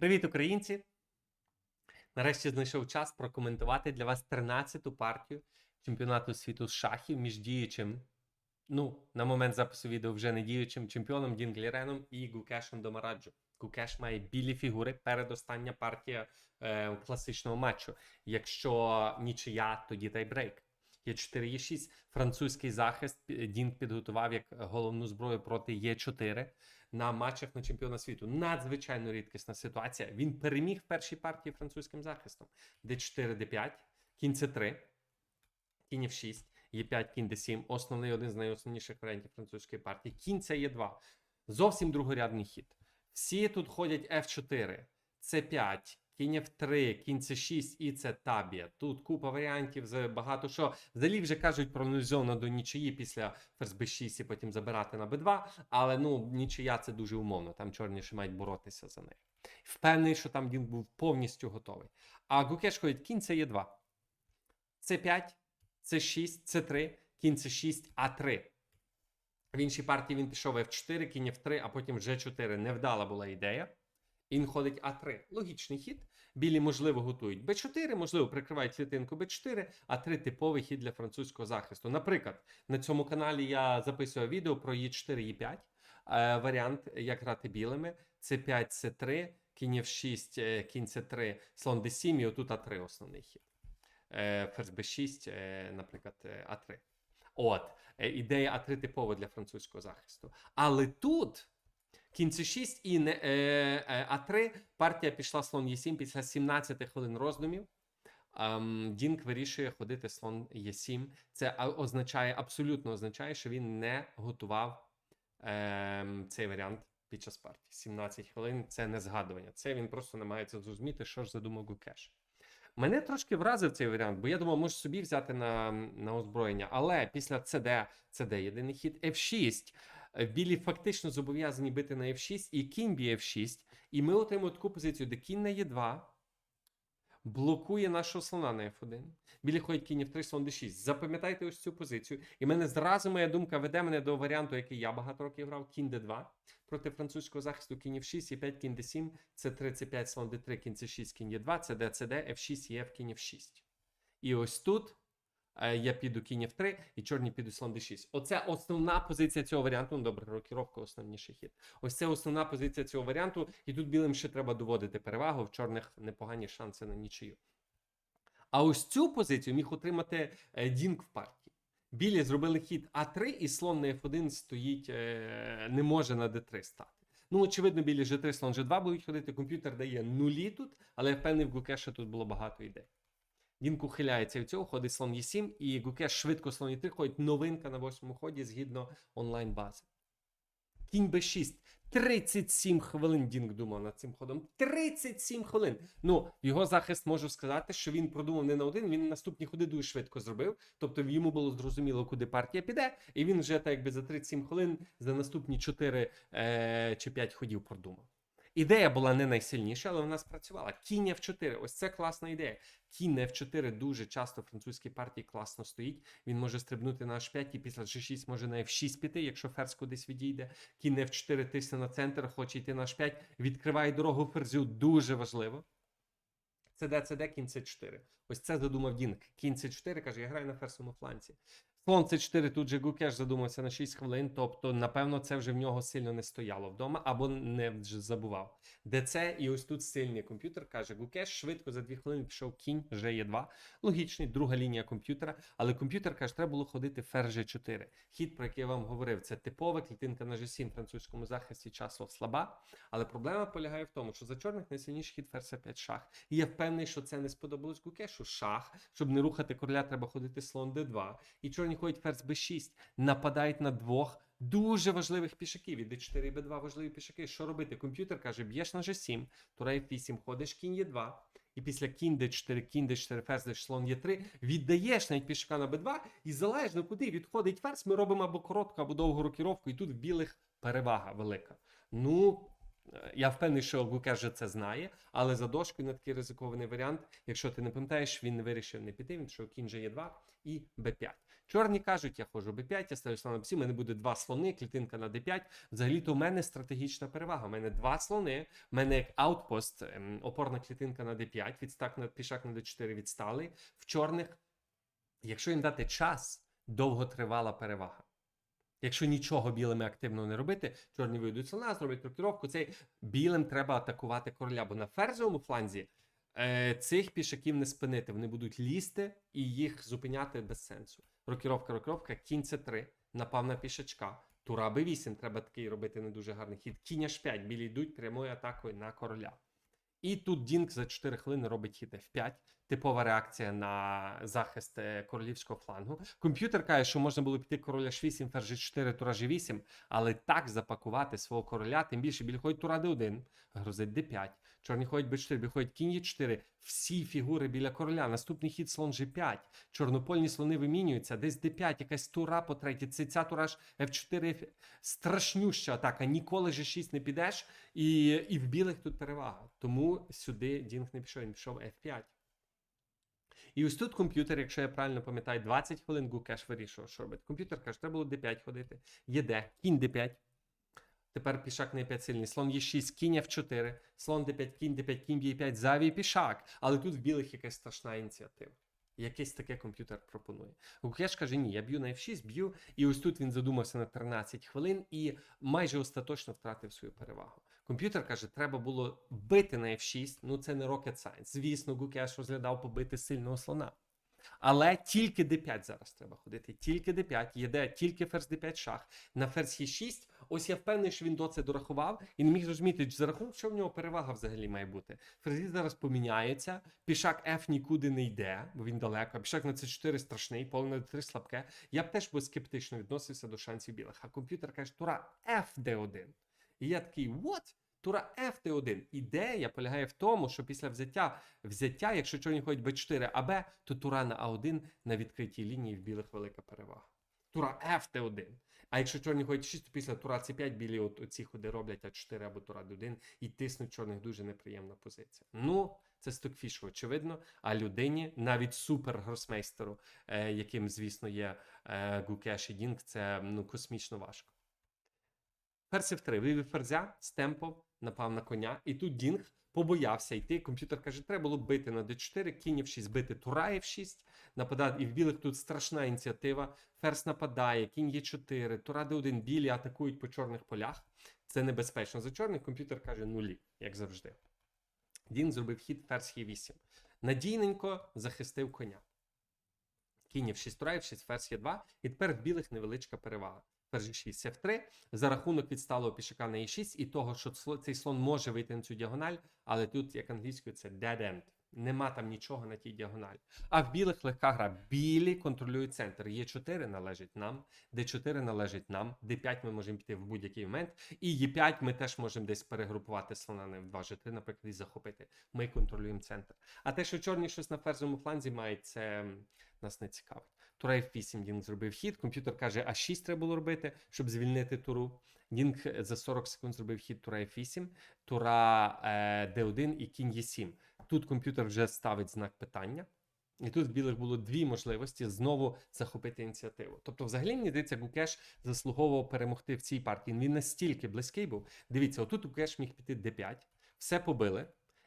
Привіт, українці! Нарешті знайшов час прокоментувати для вас 13-ту партію чемпіонату світу з шахів між діючим, ну, на момент запису відео вже не діючим чемпіоном Дінгліреном і Гукешем Домараджо. Гукеш має білі фігури передостання партія е, класичного матчу. Якщо нічия, тоді тайбрейк. Є 4 є 6 Французький захист Дінг підготував як головну зброю проти Є4 на матчах на чемпіона світу. Надзвичайно рідкісна ситуація. Він переміг в першій партії французьким захистом. Д4, Д5, кінь С3, кінь F6, Е5, кінь Д7. Основний один з найосновніших варіантів французької партії. Кінь це Е2. Зовсім другорядний хід. Всі тут ходять F4, С5. Кінь F3, кінь C6 і це табія. Тут купа варіантів, багато що. Взагалі вже кажуть про нульзону до нічиї після ферзь b6 і потім забирати на b2. Але ну нічия це дуже умовно. Там чорні ще мають боротися за нею. Впевнений, що там він був повністю готовий. А Гукеш ходить кінь це Е2. С5, С6, С3, кінь С6, А3. В іншій партії він пішов F4, кінь F3, а потім G4. Невдала була ідея. І Він ходить А3. Логічний хід. Білі, можливо, готують Б4, можливо, прикривають клітинку Б4, А3 типовий хід для французького захисту. Наприклад, на цьому каналі я записував відео про Е4, Е5. Е, варіант, як грати білими. С5, С3, кінь F6, е, кінь С3, слон D7, і отут А3 основний хід. Е, ферзь Б6, е, наприклад, е, А3. От, ідея А3 типова для французького захисту. Але тут. Кінь С6 і не, е, е, А3 партія пішла слон Е7 після 17 хвилин роздумів. Ем, Дінк вирішує ходити слон Е7. Це означає, абсолютно означає, що він не готував ем, цей варіант під час партії. 17 хвилин це не згадування. Це він просто намагається зрозуміти, що ж задумав Гукеш. Мене трошки вразив цей варіант, бо я думав, можеш собі взяти на, на озброєння. Але після CD, CD єдиний хід F6. Е, Білі фактично зобов'язані бити на F6 і кінь б'є F6. І ми отримуємо таку позицію, де кінь на Е2 блокує нашого слона на F1. Білі ходять кінь F3, слон D6. Запам'ятайте ось цю позицію. І мене зразу моя думка веде мене до варіанту, який я багато років грав: кінь D2 проти французького захисту кінь F6, Е5, кінь D7, C3, C5, слон D3, кінь C6, кінь Е2, CD, CD, F6, EF, кінь F6. І ось тут я піду кінь F3 і чорні підуть слон D6. Оце основна позиція цього варіанту. Ну, добре, рокіровка основніший хід. Ось це основна позиція цього варіанту. І тут білим ще треба доводити перевагу. В чорних непогані шанси на нічию. А ось цю позицію міг отримати е, Дінк в партії. Білі зробили хід А3, і слон на F1 стоїть, е, не може на D3 стати. Ну, очевидно, білі G3, слон G2 будуть ходити. Комп'ютер дає нулі тут, але я впевнений, в Гукеша тут було багато ідей. Дінк ухиляється від цього, ходить слон Е7, і Гукеш швидко слон Е3 ходить новинка на восьмому ході згідно онлайн-бази. Кінь Б6. 37 хвилин Дінк думав над цим ходом. 37 хвилин. Ну, його захист можу сказати, що він продумав не на один, він наступні ходи дуже швидко зробив. Тобто йому було зрозуміло, куди партія піде, і він вже так якби за 37 хвилин за наступні 4 е, чи 5 ходів продумав. Ідея була не найсильніша, але вона спрацювала. Кінь F4. Ось це класна ідея. Кінь на F4 дуже часто французькій партії класно стоїть. Він може стрибнути на H5 і після G6 може на F6 піти, якщо ферзь кудись відійде. Кінь на F4 тисне на центр, хоче йти на H5, відкриває дорогу ферзю. Дуже важливо. CD, CD, кінь C4. Ось це задумав Дінк. Кінь C4 каже, я граю на ферзовому фланці. Слон C4, тут же Гукеш задумався на 6 хвилин, тобто, напевно, це вже в нього сильно не стояло вдома або не забував. ДЦ, і ось тут сильний комп'ютер каже: Гукеш швидко за 2 хвилини пішов кінь, Ж2. Логічний, друга лінія комп'ютера. Але комп'ютер каже, треба було ходити ферзь G4. Хід, про який я вам говорив, це типова клітинка на G7 в французькому захисті часу слаба. Але проблема полягає в тому, що за чорних найсильніший хід ферзь 5 шах. І я впевнений, що це не сподобалось Гукешу. Шах, щоб не рухати короля, треба ходити слон d2. І чорні ходять ферзь b6, нападають на двох. Дуже важливих пішаків. І d4 і b2 важливі пішаки. Що робити? Комп'ютер каже: б'єш на g7, тура f8, ходиш кінь e2. І після кінь d4, кінь d4, ферзь d слон e3, віддаєш навіть пішака на b2, і залежно куди відходить ферзь, ми робимо або коротку, або довгу рокіровку, і тут в білих перевага велика. Ну. Я впевнений, що Гукеш вже це знає, але за дошкою на такий ризикований варіант, якщо ти не пам'ятаєш, він не вирішив не піти, він пішов кінь же є 2 і Б5. Чорні кажуть, я ходжу b5, я ставлю слон на b7, у мене буде два слони, клітинка на d5. Взагалі-то у мене стратегічна перевага. У мене два слони, у мене як аутпост, ем, опорна клітинка на d5, відстак на пішак на d4 відсталий. В чорних, якщо їм дати час, довготривала перевага. Якщо нічого білими активно не робити, чорні вийдуть слона, зроблять рокіровку. Цей білим треба атакувати короля, бо на ферзовому фланзі е, цих пішаків не спинити. Вони будуть лізти і їх зупиняти без сенсу. Рокіровка, рокіровка, кінь це 3 напав на пішачка. Тура Б8 треба такий робити не дуже гарний хід. Кінь h5, білі йдуть прямою атакою на короля. І тут Дінк за 4 хвилини робить хід F5. Типова реакція на захист е, королівського флангу. Комп'ютер каже, що можна було піти короля H8, ферзь G4, тура G8, але так запакувати свого короля, тим більше білі ходять тура D1, грозить D5, чорні ходять B4, білі ходять кінь E4, всі фігури біля короля. Наступний хід слон G5, чорнопольні слони вимінюються, десь D5, якась тура по третій, це ця тура ж F4, F... страшнюща атака, ніколи G6 не підеш, і, і в білих тут перевага. Тому сюди Дінг не пішов, він пішов F5. І ось тут комп'ютер, якщо я правильно пам'ятаю, 20 хвилин Гукеш вирішував, що робити. Комп'ютер каже, треба було D5 ходити. Є де, кінь D5. Тепер пішак на 5 сильний. Слон Е6, кінь F4, слон D5, кінь D5, кінь B5, завій пішак. Але тут в білих якась страшна ініціатива. Якесь таке комп'ютер пропонує. Гукеш каже, ні, я б'ю на F6, б'ю. І ось тут він задумався на 13 хвилин і майже остаточно втратив свою перевагу. Комп'ютер каже, треба було бити на F6, ну це не rocket science. Звісно, Гукеш розглядав побити сильного слона. Але тільки d5 зараз треба ходити. Тільки d5, єде тільки ферзь d5 шах. На ферзь e6. Ось я впевнений, що він до це дорахував і не міг зрозуміти, за рахунок, що в нього перевага взагалі має бути. Ферзі зараз поміняється, пішак F нікуди не йде, бо він далеко. а Пішак на c4 страшний, поле на d3 слабке. Я б теж би скептично відносився до шансів білих. А комп'ютер каже, тура F d1. І я такий, what? Тура F Т1. Ідея полягає в тому, що після взяття, взяття, якщо чорні ходять Б4 АБ, то тура на А1 на відкритій лінії в білих велика перевага. Тура F Т1. А якщо чорні ходять 6, то після тура С5 білі от, оці ходи роблять А4 або тура Д1 і тиснуть чорних дуже неприємна позиція. Ну, це стокфіш, очевидно. А людині, навіть супер-гросмейстеру, е, яким, звісно, є е, Гукеш і Дінг, це ну, космічно важко. Ферзь F3, вивів ферзя, стемпов, напав на коня, і тут Дінг побоявся йти. Комп'ютер каже, треба було бити на d4, кінь F6, бити тура F6, нападати. І в білих тут страшна ініціатива. Ферзь нападає, кінь Е4, тура d1, білі атакують по чорних полях. Це небезпечно. За чорних комп'ютер каже нулі, як завжди. Дінг зробив хід ферзь Е8. Надійненько захистив коня. Кінь F6, тура F6, ферзь Е2, і тепер в білих невеличка перевага ферзь 6 F3 за рахунок відсталого пішака на E6 і того, що цей слон може вийти на цю діагональ, але тут, як англійською, це dead end. Нема там нічого на тій діагоналі. А в білих легка гра. Білі контролюють центр. Е4 належить нам, Д4 належить нам, Д5 ми можемо піти в будь-який момент. І Е5 ми теж можемо десь перегрупувати слона на F2, G3, наприклад, і захопити. Ми контролюємо центр. А те, що чорні щось на ферзовому фланзі мають, це нас не цікавить. Тура F8 Дінг зробив хід. Комп'ютер каже, а 6 треба було робити, щоб звільнити туру. Дінг е, за 40 секунд зробив хід Тура F8, Тура е, D1 і кінь Е7. Тут комп'ютер вже ставить знак питання. І тут в білих було дві можливості знову захопити ініціативу. Тобто, взагалі, мені здається, Гукеш заслуговував перемогти в цій партії. Він настільки близький був. Дивіться, отут Гукеш міг піти d5, все побили,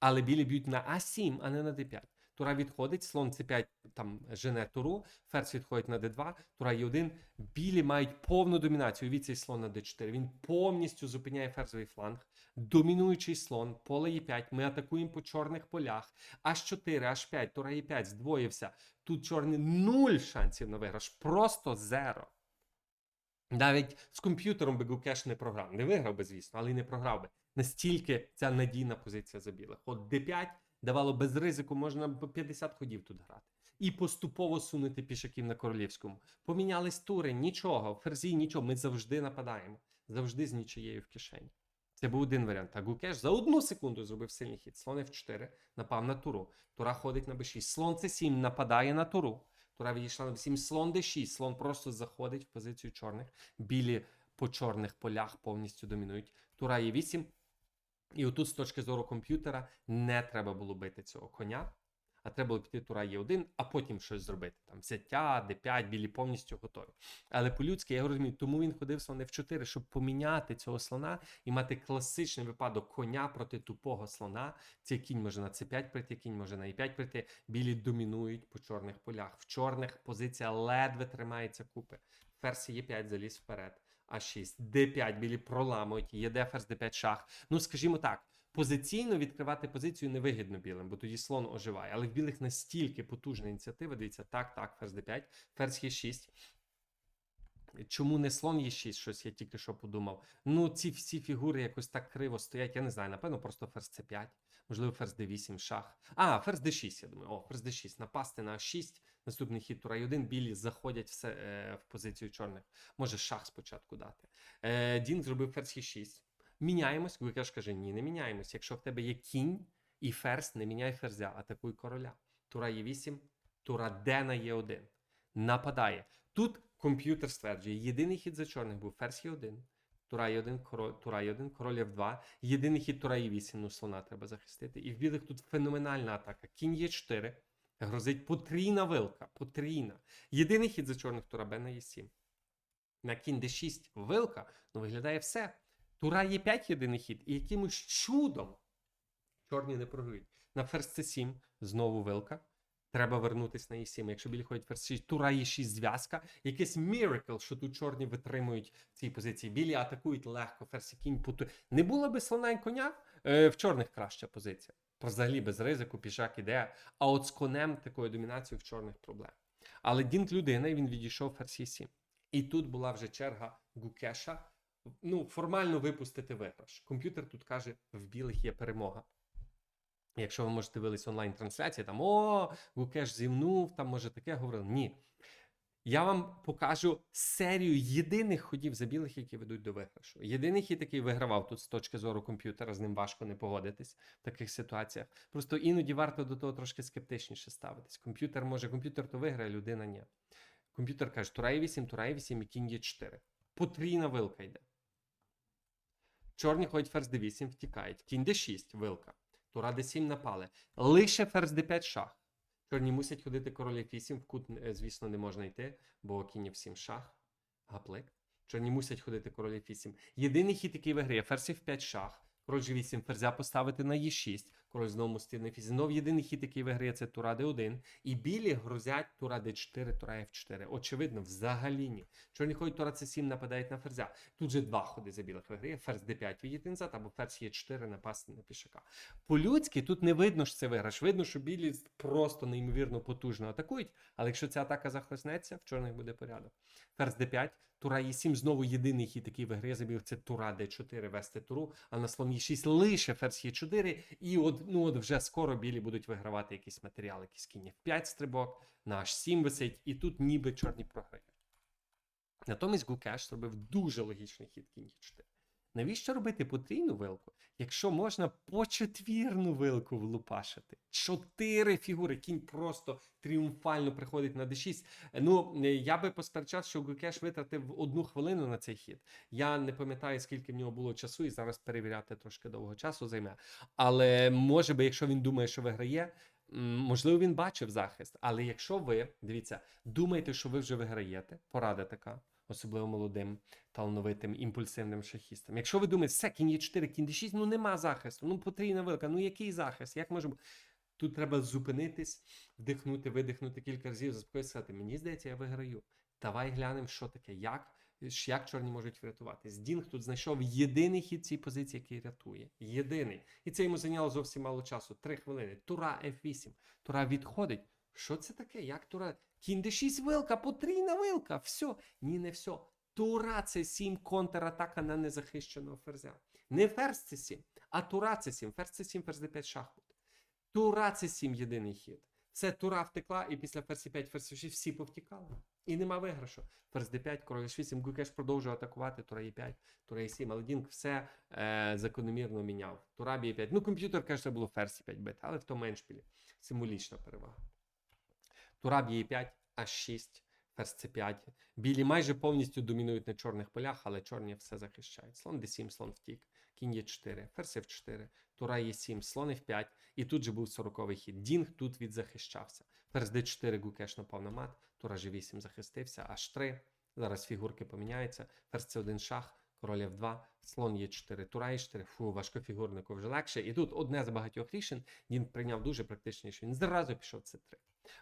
але білі б'ють на А7, а не на d5. Тура відходить, слон c5 там жене туру, ферзь відходить на d2, тура Е1. Білі мають повну домінацію. Від цей слон на d4. Він повністю зупиняє ферзовий фланг. Домінуючий слон, поле Е5. Ми атакуємо по чорних полях. H4, H5, тура Е5 здвоївся. Тут чорний нуль шансів на виграш. Просто зеро. Навіть з комп'ютером би Гукеш не програв. Не виграв би, звісно, але й не програв би. Настільки ця надійна позиція за білих. От d5 давало без ризику, можна б 50 ходів тут грати. І поступово сунути пішаків на королівському. Помінялись тури, нічого, ферзі, нічого. Ми завжди нападаємо. Завжди з нічиєю в кишені. Це був один варіант. А Гукеш за одну секунду зробив сильний хід. Слон F4 напав на туру. Тура ходить на B6. Слон C7 нападає на туру. Тура відійшла на B7. Слон D6. Слон просто заходить в позицію чорних. Білі по чорних полях повністю домінують. Тура Е8. І отут, з точки зору комп'ютера, не треба було бити цього коня. а треба було піти тура Е1, а потім щось зробити. Там взяття, Д5, білі повністю готові. Але по-людськи, я розумію, тому він ходив слон F4, щоб поміняти цього слона і мати класичний випадок коня проти тупого слона. Цей кінь може на С5 прийти, кінь може на Е5 прийти. Білі домінують по чорних полях. В чорних позиція ледве тримається купи. Ферзь Е5 заліз вперед. А6, Д5, білі проламують, ЄД, ферзь Д5 шах. Ну, скажімо так, позиційно відкривати позицію невигідно білим, бо тоді слон оживає. Але в білих настільки потужна ініціатива. Дивіться, так, так, ферзь Д5, ферзь Е6. Чому не слон Е6, щось я тільки що подумав. Ну, ці всі фігури якось так криво стоять. Я не знаю, напевно, просто ферзь С5, можливо, ферзь Д8, шах. А, ферзь Д6, я думаю. О, ферзь Д6. Напасти на 6. Наступний хід тура 1 білі заходять все, е, в позицію чорних. Може шах спочатку дати. Е, Дін зробив ферзь Е6. Міняємось. Гуйкеш каже, ні, не міняємось. Якщо в тебе є кінь і ферзь, не міняй ферзя, атакуй короля. Тура Е8, тура Д на Е1. Нападає. Тут комп'ютер стверджує, єдиний хід за чорних був ферзь Е1, тура Е1, король, тура Е1, король F2. Єдиний хід тура Е8, ну слона треба захистити. І в білих тут феноменальна атака. Кінь Е4. Грозить потрійна вилка. Потрійна. Єдиний хід за чорних тура Б на Е7. На кінь d6 вилка, ну виглядає все. Тура є 5 єдиний хід, і якимось чудом чорні не програють. На ферзь c7 знову вилка. Треба вернутися на e7. Якщо білі ходять ферзь 6, тура є 6 зв'язка. Якийсь міракл, що тут чорні витримують ці позиції. Білі атакують легко, ферзь і кінь путу. Не було би слона і коня, е, в чорних краща позиція. Взагалі без ризику, пішак іде. А от з конем такою домінацією в чорних проблем. Але Дінк людина, і він відійшов ферзь e7. І тут була вже черга Гукеша. Ну, формально випустити виграш. Комп'ютер тут каже: в білих є перемога. Якщо ви можете дивитися онлайн-трансляції, там о, Гукеш зімнув, там може таке говорили. Ні. Я вам покажу серію єдиних ходів за білих, які ведуть до виграшу. Єдиний хід, який вигравав тут з точки зору комп'ютера, з ним важко не погодитись в таких ситуаціях. Просто іноді варто до того трошки скептичніше ставитись. Комп'ютер може, комп'ютер то виграє, людина ні. Комп'ютер каже, Тура 8, Тура 8 і кінь є 4. Потрійна вилка йде. Чорні ходять ферзь d8, втікають. Кінь d6, вилка. Тура d7 напали. Лише ферзь d5 шах. Чорні мусять ходити король f8, в кут, е, звісно, не можна йти, бо кінь f7 шах. Гаплик. Чорні мусять ходити король f8. Єдиний хід, який виграє, ферзь f5 шах. Король g8, ферзя поставити на e6. Король знову на f8. Знов єдиний хід, який виграє, це тура d1. І білі грозять тура d4, тура f4. Очевидно, взагалі ні. Чорні ходять тура c7, нападають на ферзя. Тут же два ходи за білих виграє. Ферзь d5 відійти назад, або ферзь e4 напасти на пішака. По-людськи тут не видно, що це виграш. Видно, що білі просто неймовірно потужно атакують. Але якщо ця атака захлеснеться, в чорних буде порядок. Ферзь d5, тура e7, знову єдиний хід, який виграє за білих, це тура d4 вести туру, а на слон e6 лише ферзь e4. І от, ну, от вже скоро білі будуть вигравати якийсь матеріал, якийсь кінь f5 стрибок, на h7 висить, і тут ніби чорні програють. Натомість Гукеш зробив дуже логічний хід кінь Е4. Навіщо робити потрійну вилку, якщо можна почетвірну вилку влупашити? Чотири фігури. Кінь просто тріумфально приходить на d6. Ну, я би посперечав, що Гукеш витратив одну хвилину на цей хід. Я не пам'ятаю, скільки в нього було часу, і зараз перевіряти трошки довго часу займе. Але може би, якщо він думає, що виграє, можливо, він бачив захист. Але якщо ви, дивіться, думаєте, що ви вже виграєте, порада така особливо молодим, талановитим, імпульсивним шахістам. Якщо ви думаєте, все, кінь є 4, кінь d6, ну нема захисту, ну потрійна вилка, ну який захист? Як може бути? Тут треба зупинитись, вдихнути, видихнути кілька разів, заспокоїтися, сказати, мені здається, я виграю. Давай глянемо, що таке, як, як чорні можуть врятуватись. Дінг тут знайшов єдиний хід цій позиції, який рятує. Єдиний. І це йому зайняло зовсім мало часу. Три хвилини. Тура F8. Тура відходить. Що це таке? Як Тура? Кінь d6 вилка, потрійна вилка. Все. Ні, не все. Тура це 7 контратака на незахищеного ферзя. Не ферзь це 7, а тура це 7. Ферзь це 7, ферзь d5 шах. Тура це 7 єдиний хід. Це тура втекла, і після ферзь 5, ферзь 6 всі повтікали. І нема виграшу. Ферзь d5, король 8, Гукеш продовжує атакувати, тура e5, тура e7, але Дінк все е, закономірно міняв. Тура b5. Ну, комп'ютер каже, що було ферзь 5 бит, але в тому меншпілі. Символічна перевага. Тура б'є5, H6, ферзь c5. Білі майже повністю домінують на чорних полях, але чорні все захищають. Слон d7, слон втік. кінь Е4, ферзь F4, тура Е7, слон F5, і тут же був 40-й хід. Дінг тут відзахищався. Ферзь D4, Гукеш напав на мат, тура G8 захистився, H3, зараз фігурки поміняються, ферзь C1 шах, король F2, слон Е4, тура Е4, фу, важкофігурнику вже легше. І тут одне з багатьох рішень він прийняв дуже практичне рішення. Він зразу пішов С3.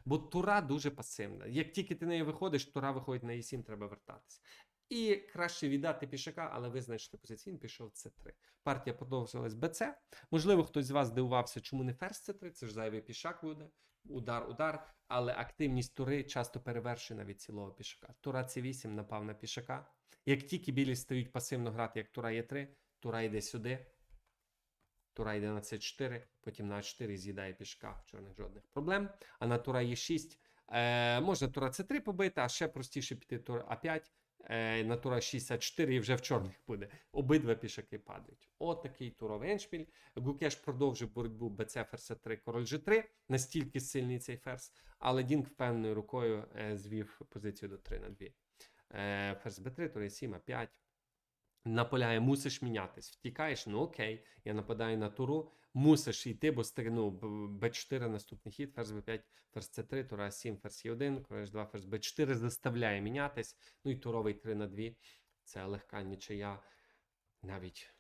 Бо тура дуже пасивна. Як тільки ти неї виходиш, тура виходить на Е7, треба вертатися. І краще віддати пішака, але визначити позицію. Він пішов С3. Партія продовжилась БЦ. Можливо, хтось з вас здивувався, чому не ферзь С3, це ж зайвий пішак буде. Удар, удар, але активність тури часто перевершує навіть цілого пішака. Тура С8 напав на пішака. Як тільки білі стають пасивно грати, як тура Е3, тура йде сюди, тура йде на С4, потім на А4 з'їдає пішка, в чорних жодних проблем. А на тура Е6 е, можна тура С3 побити, а ще простіше піти тура А5, е, на тура 64 і вже в чорних буде. Обидва пішаки падають. Отакий туровий еншпіль. Гукеш продовжив боротьбу БЦ ферзь 3 король G3. Настільки сильний цей ферзь, але Дінк впевненою рукою е, звів позицію до 3 на 2. Е, ферзь Б3, тура 7, А5. Наполягає, мусиш мінятись. Втікаєш, ну окей, я нападаю на туру, мусиш йти, бо стрину Б4 наступний хід, ферзь Б5, ферзь С3, тура 7, ферзь Е1, король 2, ферзь Б4 заставляє мінятись. Ну і туровий 3 на 2. Це легка нічия. Навіть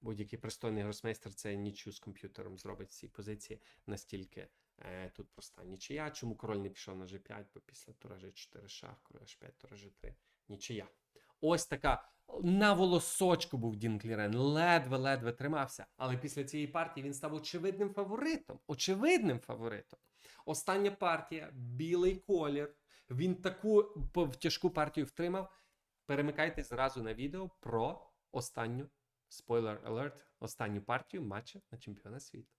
будь-який пристойний гросмейстер це нічю з комп'ютером зробить в цій позиції. Настільки е, тут проста нічия. Чому король не пішов на G5, бо після тура G4 шах, король H5, тура G3, нічия. Ось така на волосочку був Дін Клірен, ледве-ледве тримався. Але після цієї партії він став очевидним фаворитом. Очевидним фаворитом. Остання партія, білий колір. Він таку тяжку партію втримав. Перемикайтесь зразу на відео про останню спойлер алерт, останню партію матчу на чемпіона світу.